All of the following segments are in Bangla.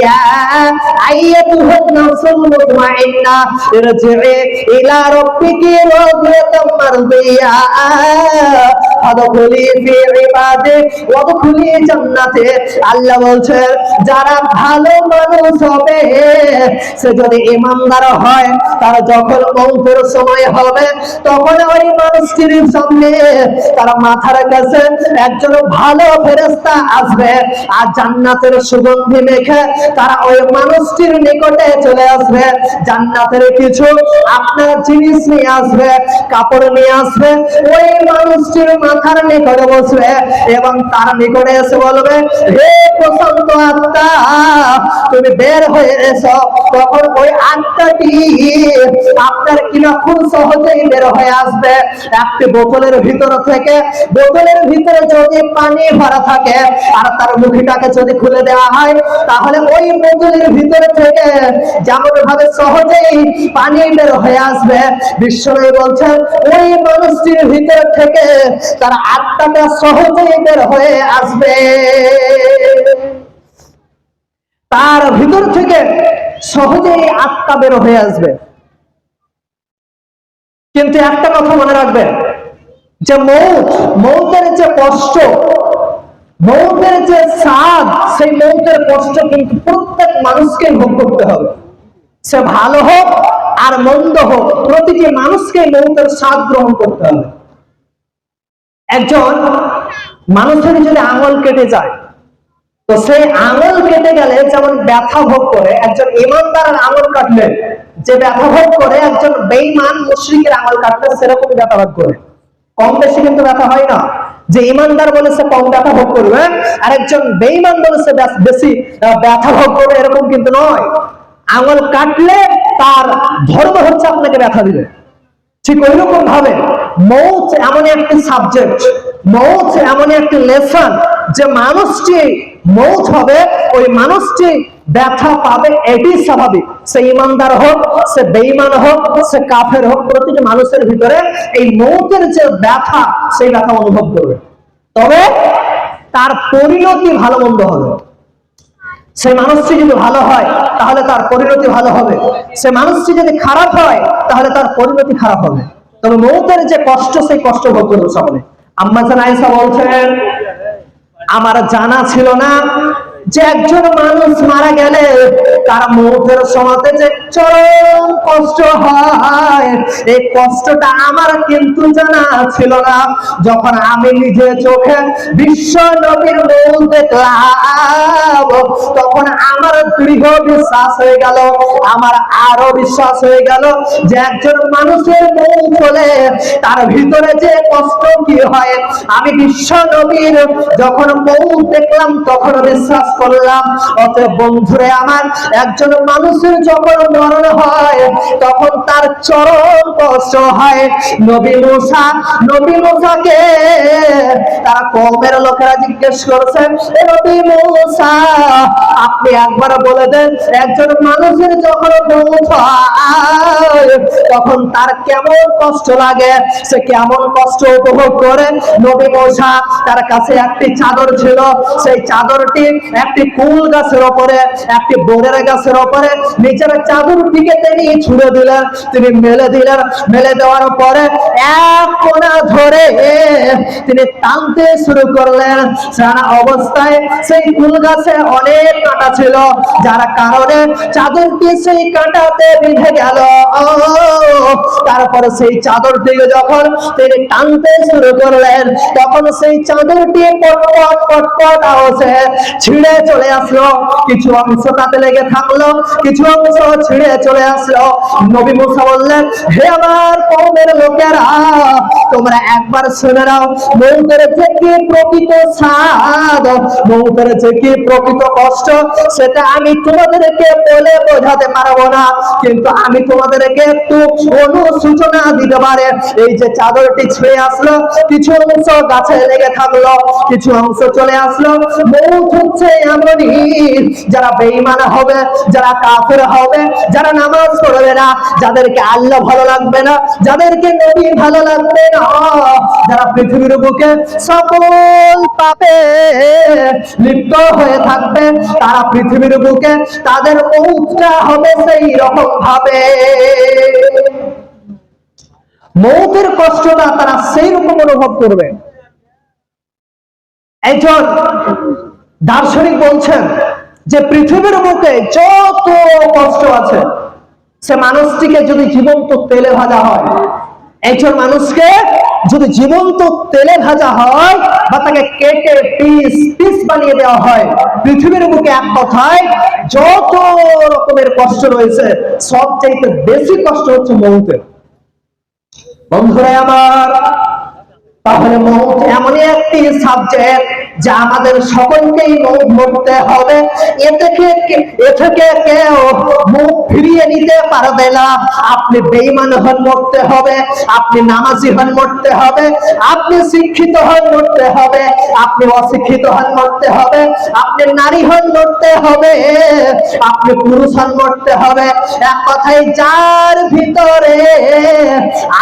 يا أيتها النفس المطمئنة ارجعي إلى ربك راضية مرضية অদখলি ফি অদখলি জান্নাতে। আল্লাহ বলছেন যারা ভালো মানুষ হবে, সে যদি ইমানদার হয়, তার যখন সময় হবে, তখন ওই মানুষটির সামনে তার মাথার কাছে একজন ভালো ফেরেস্তা আসবে আর জান্নাতের সুগন্ধি মেখে তারা ওই মানুষটির নিকটে চলে আসবে। জান্নাতের কিছু আপনার জিনিস নিয়ে আসবে, কাপড় নিয়ে আসবে। ওই মানুষটির মা মাথার নিকটে বসবে এবং তার নিকটে এসে বলবে, হে আত্মা, তুমি বের হয়ে এসো। তখন ওই আত্মাটি আপনার কিনা খুব সহজেই বের হয়ে আসবে। একটি বোতলের ভিতর থেকে, বোতলের ভিতরে যদি পানি ভরা থাকে আর তার মুখিটাকে যদি খুলে দেওয়া হয়, তাহলে ওই বোতলের ভিতরে থেকে যেমন ভাবে সহজেই পানি বের হয়ে আসবে, বিশ্বনবী বলছেন, ওই মানুষটির ভিতর থেকে তার আত্মাটা সহজেই বের হয়ে আসবে। তার ভিতর থেকে সহজেই আত্মা বের হয়ে আসবে। কিন্তু একটা কথা মনে রাখবেন, যে মৌত, মৌতের যে কষ্ট, মৌতের যে স্বাদ, সেই মৌতের কষ্ট কিন্তু প্রত্যেক মানুষকে ভোগ করতে হবে। সে ভালো হোক আর মন্দ হোক, প্রতিটি মানুষকে মৌতের স্বাদ গ্রহণ করতে হবে। একজন মানুষের যদি আঙুল কেটে যায়, তো সেই আঙুল কেটে গেলে যেমন ব্যথা ভোগ করে, একজন ইমানদার আঙুল কাটলে, যে ব্যথা ভোগ করে, একজন বেঈমান মুশরিকের আঙুল কাটলে সেরকম ব্যথা ভোগ করে। কম বেশি কিন্তু ব্যথা হয় না। যে ইমানদার বলেছে কম ব্যথা ভোগ করবে আর একজন বেঈমান বলেছে বেশি ব্যথা ভোগ করবে, এরকম কিন্তু নয়। আঙুল কাটলে তার ধর্ম হচ্ছে আপনাকে ব্যথা দিবে। ঠিক ওই রকম ভাবে মৌত এমন একটি সাবজেক্ট মৌত এমন একটি লেসন যে মানুষটি মৌত হবে, ওই মানুষটি ব্যথা পাবে এটি স্বাভাবিক। সে ইমানদার হোক, সে বেঈমান হোক, সে কাফের হোক, প্রতিটি মানুষের ভিতরে এই মৌতের যে ব্যথা, সেই ব্যথা অনুভব করবে। তবে তার পরিণতি ভালো মন্দ হবে। সেই মানুষটি যদি ভালো হয়, তাহলে তার পরিণতি ভালো হবে। সে মানুষটি যদি খারাপ হয়, তাহলে তার পরিণতি খারাপ হবে। তবে মৌতের যে কষ্ট, সেই কষ্ট ভোগ করবে সকলে আম্মা জান বলছেন, আমার জানা ছিল না যে একজন মানুষ মারা গেলে তার মৌতের সময়তে যে চরম কষ্ট হয়, এই কষ্টটা আমার কিন্তু জানা ছিল না। যখন আমি নিজে চোখে বিশ্ব নবীর মৌ দেখলাম, তখন আমার দৃঢ় বিশ্বাস হয়ে গেল, আমার আরও বিশ্বাস হয়ে গেল যে একজন মানুষের মৌ চলে তার ভিতরে যে কষ্ট কি হয়। আমি বিশ্ব নবীর যখন মৌ দেখলাম, তখন বিশ্বাস করলাম। অতএব বন্ধুরে আমার, একজন মানুষের যখন মরণ হয়, তখন তার চরম কষ্ট হয়। নবী মুসা, নবী মুসাকে তারা কমের লোকেরা জিজ্ঞেস করছেন নবী মুসা, আপনি একবার বলে দেন, একজন মানুষের যখন মৌত হয় তখন তার কেমন কষ্ট লাগে, সে কেমন কষ্ট উপভোগ করে। নবী মশা তার কাছে একটি চাদর ছিল। সেই চাদরটি একটি কুল গাছের ওপরে, একটি বোরের গাছের ওপরে নিচের চাদরটিকে তিনি ছুড়ে দিলেন। তিনি মেলে দিলেন। মেলে দেওয়ার পরে এক কোনা ধরে তিনি টানতে শুরু করলেন। সারা অবস্থায় সেই কুল গাছে অনেক কাঁটা ছিল, যার কারণে চাদরটি সেই কাঁটাতে বিঁধে গেল। তারপরে সেই চাদরটিকে যখন তিনি টানতে শুরু করলেন, তখন সেই চাদরটি পটপট পটপট আওয়াজে ছিঁড়ে চলে আসলো। কিছু অংশ তাতে লেগে থাকল, কিছু অংশ ছিঁড়ে চলে আসলো। নবী মুসা বললেন, হে আমার কওমের লোকেরা, তোমরা একবার শুনে নাও, মৌতের যে কি প্রকৃত স্বাদ, মৌতের যে কি প্রকৃত কষ্ট, সেটা আমি তোমাদেরকে বলে বোঝাতে পারব না। কিন্তু আমি তোমাদেরকে একটু অনুসূচনা দিতে পারে। এই যে চাদরটি ছেড়ে আসলো, কিছু অংশ গাছে লেগে থাকল, কিছু অংশ চলে আসলো। মৌত হচ্ছে এমনই, যারা বেঈমান হবে, যারা কাফের হবে, যারা নামাজ পড়বে না, যাদেরকে আল্লাহ ভালো লাগবে না, যাদেরকে নবী ভালো লাগবে না, যারা পৃথিবীর বুকে সকল পাপে লিপ্ত হয়ে থাকবে, তারা পৃথিবীর বুকে তাদের মৌতটা হবে সেই রকম ভাবে। মৌতের কষ্টটা তারা সেই রকম অনুভব করবে। একজন দার্শনিক বলছেন যে পৃথিবীর বুকে যত কষ্ট আছে, সে মানুষটিকে যদি জীবন্ত তেলে ভাজা হয় একজন মানুষকে যদি জীবন্ত তেলে ভাজা হয় বা তাকে কেটে পিস পিস বানিয়ে দেওয়া হয়, পৃথিবীর বুকে এক কথায় যত রকমের কষ্ট রয়েছে, সবচাইতে বেশি কষ্ট হচ্ছে মৌতের। বন্ধুরা আমার তাহলে মৌত এমনই একটি সাবজেক্ট যা আমাদের সকলকেই মৌত মরতে হবে। এ থেকে এ থেকে কেউ মুখ ফিরিয়ে নিতে পারবে না। আপনি বেঈমান হন মরতে হবে, আপনি নামাজি হন মরতে হবে, আপনি শিক্ষিত হন মরতে হবে, আপনি অশিক্ষিত হন মরতে হবে, আপনি নারী হন মরতে হবে, আপনি পুরুষ হন মরতে হবে। এক কথায় যার ভিতরে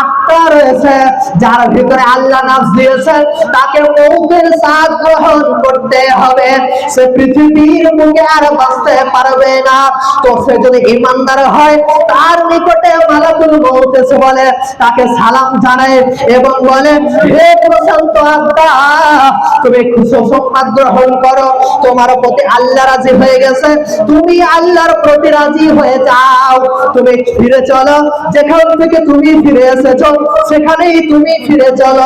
আত্মা রয়েছে, যার ভিতরে আল্লাহ নাজ দিয়েছে তাকে মৌতের সাথ গ্রহণ করতে হবে। সে পৃথিবীর মুখে আর বাঁচতে পারবে না। তো সে যদি ইমানদার হয়, তার নিকটে মালাকুল মৌত এসে বলে, তাকে সালাম জানায় এবং বলে, হে প্রশান্ত আত্মা, তুমি সুসংবাদ গ্রহণ করো। তোমার প্রতি আল্লাহ রাজি হয়ে গেছে। তুমি আল্লাহর প্রতি রাজি হয়ে যাও। তুমি ফিরে চলো। যেখান থেকে তুমি ফিরে এসেছ, সেখানেই তুমি ফিরে চলো।